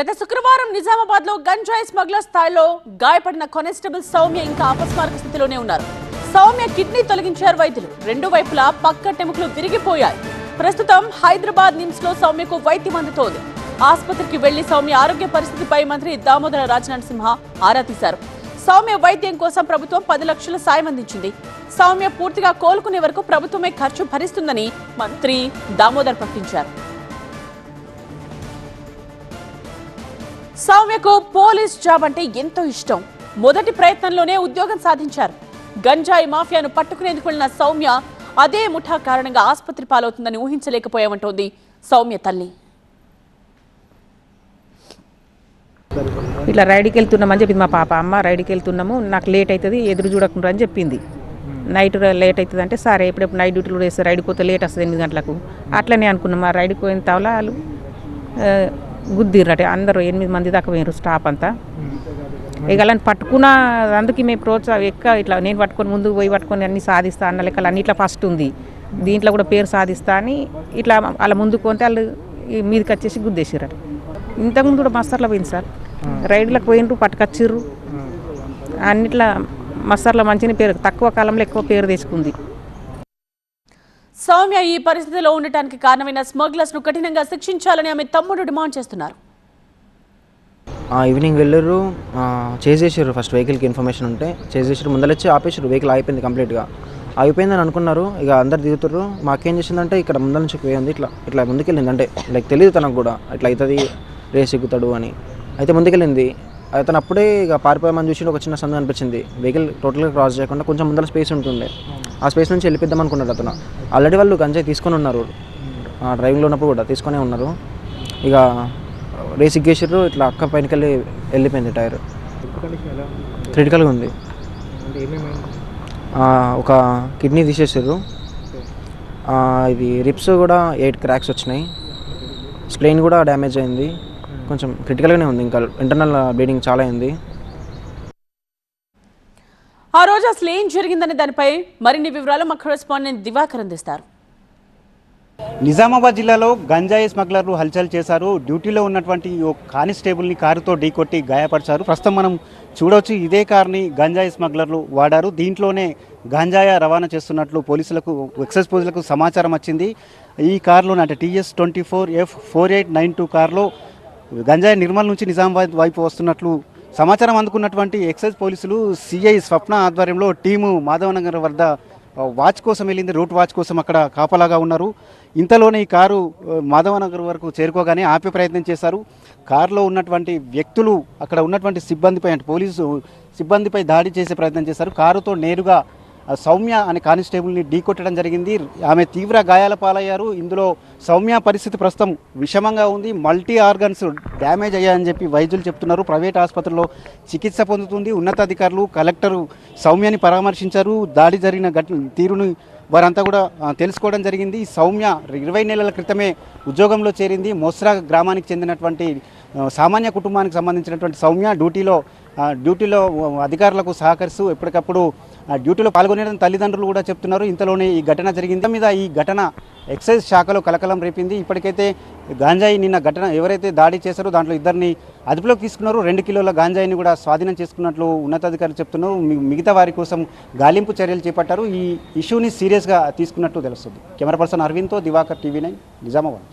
గత శుక్రవారం నిజామాబాద్లో గంజాయి స్మగ్లర్ స్థాయిలో గాయపడిన కానిస్టేబుల్ సౌమ్య ఇంకా అపస్మారక స్థితిలోనే ఉన్నారు. సౌమ్య కిడ్నీ తొలగించారు వైద్యులు. రెండు వైపులా పక్క టెముకలు విరిగిపోయాయి. ప్రస్తుతం హైదరాబాద్ నిమ్స్లో సౌమ్యకు వైద్యం అందుతోంది. ఆసుపత్రికి వెళ్ళి సౌమ్య ఆరోగ్య పరిస్థితిపై మంత్రి దామోదర రాజనరసింహ ఆరా తీశారు. సౌమ్య వైద్యం కోసం ప్రభుత్వం పది లక్షల సాయం అందించింది. సౌమ్య పూర్తిగా కోలుకునే వరకు ప్రభుత్వమే ఖర్చు భరిస్తుందని మంత్రి దామోదర్ ప్రకటించారు. సౌమ్యకు పోలీస్ జాబ్ అంటే ఎంతో ఇష్టం. మొదటి ప్రయత్నంలోనే ఉద్యోగం సాధించారు. గంజాయి మాఫియాను పట్టుకునేందుకు వెళ్ళిన సౌమ్య అదే ముఠా కారణంగా ఆసుపత్రి పాలవుతుందని ఊహించలేకపోయామంటోంది సౌమ్య తల్లి. ఇట్లా రైడ్కి వెళ్తున్నామని చెప్పింది మా పాప. అమ్మ రైడ్కి వెళ్తున్నాము. నాకు లేట్ అవుతుంది ఎదురు చూడకుండా అని చెప్పింది. నైట్ లేట్ అవుతుంది అంటే సరే ఎప్పుడెప్పుడు నైట్ డ్యూటీలు వేస్తే రైడ్కి పోతే లేట్ వస్తుంది ఎనిమిది గంటలకు. అట్లనే అనుకున్నాం. ఆ రైడ్కి పోయిన తవలాలు గుద్దిర్రట. అందరూ ఎనిమిది మంది దాకా పోయినారు స్టాఫ్ అంతా. ఇక అలాంటి పట్టుకున్న అందుకే మేము ప్రోత్సాహం ఎక్క ఇట్లా నేను పట్టుకొని ముందుకు పోయి పట్టుకొని అన్ని సాధిస్తా అన్న లెక్కలు అన్నిట్లో ఫస్ట్ ఉంది. దీంట్లో కూడా పేరు సాధిస్తా అని ఇట్లా అలా ముందుకు పోతే వాళ్ళు మీదకి వచ్చేసి గుద్దేసిరట ఇంతకుముందు కూడా మస్తర్లో పోయింది సార్. రైడ్లకు పోయినరు పట్టుకొచ్చిర్రు. అన్నిట్లా మస్తర్లో మంచిగా పేరు తక్కువ కాలంలో ఎక్కువ పేరు తెచ్చుకుంది. సౌమ్య ఈ పరిస్థితిలో ఉండటానికి కారణమైన స్మగ్లర్స్ను కఠినంగా శిక్షించాలని ఆమె తమ్ముడు డిమాండ్ చేస్తున్నారు. ఈవినింగ్ వెళ్ళారు. చేసేసారు ఫస్ట్ వెహికల్కి ఇన్ఫర్మేషన్ ఉంటే. చేసేసారు. ముందరొచ్చి ఆపేసారు. వెహికల్ అయిపోయింది కంప్లీట్గా. అయిపోయిందని అనుకున్నారు. ఇక అందరు దిగుతారు మాకేం చేసిందంటే ఇక్కడ ముందర నుంచి పోయింది ఇట్లా ఇట్లా ముందుకెళ్ళింది. అంటే లైక్ తెలియదు తనకు కూడా. ఇట్లా అవుతుంది రేస్ ఎక్కుతాడు అని. అయితే ముందుకెళ్ళింది. అతను అప్పుడే ఇక పారిపోయామని చూసి ఒక చిన్న సందు అనిపించింది. వెహికల్ టోటల్గా క్రాస్ చేయకుండా కొంచెం ముందర స్పేస్ ఉంటుండే. ఆ స్పేస్ నుంచి వెళ్ళిపోద్దాం అనుకున్నాడు అతను. ఆల్రెడీ వాళ్ళు గంజాయి తీసుకొని ఉన్నారు. డ్రైవింగ్లో ఉన్నప్పుడు కూడా తీసుకొనే ఉన్నారు. ఇక రేస్ ఎగ్గేసారు ఇట్లా అక్క పైనకి వెళ్ళి వెళ్ళిపోయింది టైర్. క్రిటికల్గా ఉంది? ఒక కిడ్నీ తీసేసారు ఇది రిప్స్ కూడా ఎయిట్ క్రాక్స్ వచ్చినాయి. స్ప్లెయిన్ కూడా డ్యామేజ్ అయింది. కొంచెం క్రిటికల్గానే ఉంది. ఇంకా ఇంటర్నల్ బ్లీడింగ్ చాలా అయింది. ఆ రోజు అసలు ఏం జరిగిందనే దానిపై మరిన్ని వివరాలు మా కరెస్పాండెంట్ దివాకర్ అందిస్తారు నిజామాబాద్ జిల్లాలో గంజాయి స్మగ్లర్లు హల్చల్ చేశారు. డ్యూటీలో ఉన్నటువంటి ఓ కానిస్టేబుల్ని కారుతో ఢీకొట్టి గాయపరిచారు. ప్రస్తుతం మనం చూడవచ్చు ఇదే కార్ని గంజాయి స్మగ్లర్లు వాడారు. దీంట్లోనే గంజాయ రవాణా చేస్తున్నట్లు పోలీసులకు ఎక్సైజ్ పోలీసులకు సమాచారం వచ్చింది. ఈ కారులోనే అంటే TS twenty four F four eight nine two కారులో గంజాయి నిర్మల్ నుంచి నిజామాబాద్ వైపు వస్తున్నట్లు సమాచారం అందుకున్నటువంటి ఎక్సైజ్ పోలీసులు సిఐ స్వప్న ఆధ్వర్యంలో టీము మాధవనగర్ వద్ద వాచ్ కోసం వెళ్ళింది రూట్ వాచ్ కోసం అక్కడ కాపలాగా ఉన్నారు. ఇంతలోనే ఈ కారు మాధవనగర్ వరకు చేరుకోగానే ఆపే ప్రయత్నం చేశారు. కారులో ఉన్నటువంటి వ్యక్తులు అక్కడ ఉన్నటువంటి సిబ్బందిపై అంటే పోలీసు సిబ్బందిపై దాడి చేసే ప్రయత్నం చేశారు. కారుతో నేరుగా సౌమ్య అనే కానిస్టేబుల్ని ఢీకొట్టడం జరిగింది. ఆమె తీవ్ర గాయాల పాలయ్యారు. ఇందులో సౌమ్య పరిస్థితి ప్రస్తుతం విషమంగా ఉంది. మల్టీ ఆర్గన్స్ డ్యామేజ్ అయ్యాయని చెప్పి వైద్యులు చెప్తున్నారు. ప్రైవేట్ ఆసుపత్రిలో చికిత్స పొందుతుంది. ఉన్నతాధికారులు కలెక్టరు సౌమ్యని పరామర్శించారు. దాడి జరిగిన ఘటన తీరుని వారంతా కూడా తెలుసుకోవడం జరిగింది. సౌమ్య ఇరవై నెలల క్రితమే ఉద్యోగంలో చేరింది. మోస్రా గ్రామానికి చెందినటువంటి సామాన్య కుటుంబానికి సంబంధించినటువంటి సౌమ్య డ్యూటీలో డ్యూటీలో అధికారులకు సహకరిస్తూ ఎప్పటికప్పుడు డ్యూటీలో పాల్గొనేదని తల్లిదండ్రులు కూడా చెప్తున్నారు. ఇంతలోనే ఈ ఘటన జరిగింది. మీద ఈ ఘటన ఎక్సైజ్ శాఖలో కలకలం రేపింది. ఇప్పటికైతే గాంజాయి నిన్న ఘటన ఎవరైతే దాడి చేశారో దాంట్లో ఇద్దరిని అదుపులోకి తీసుకున్నారు. రెండు కిలోల గాంజాయిని కూడా స్వాధీనం చేసుకున్నట్లు ఉన్నతాధికారులు చెప్తున్నారు. మిగతా వారి కోసం గాలింపు చర్యలు చేపట్టారు. ఈ ఇష్యూని సీరియస్గా తీసుకున్నట్టు తెలుస్తుంది. కెమెరా పర్సన్ అరవింద్తో దివాకర్ టీవీ నైన్ నిజామాబాద్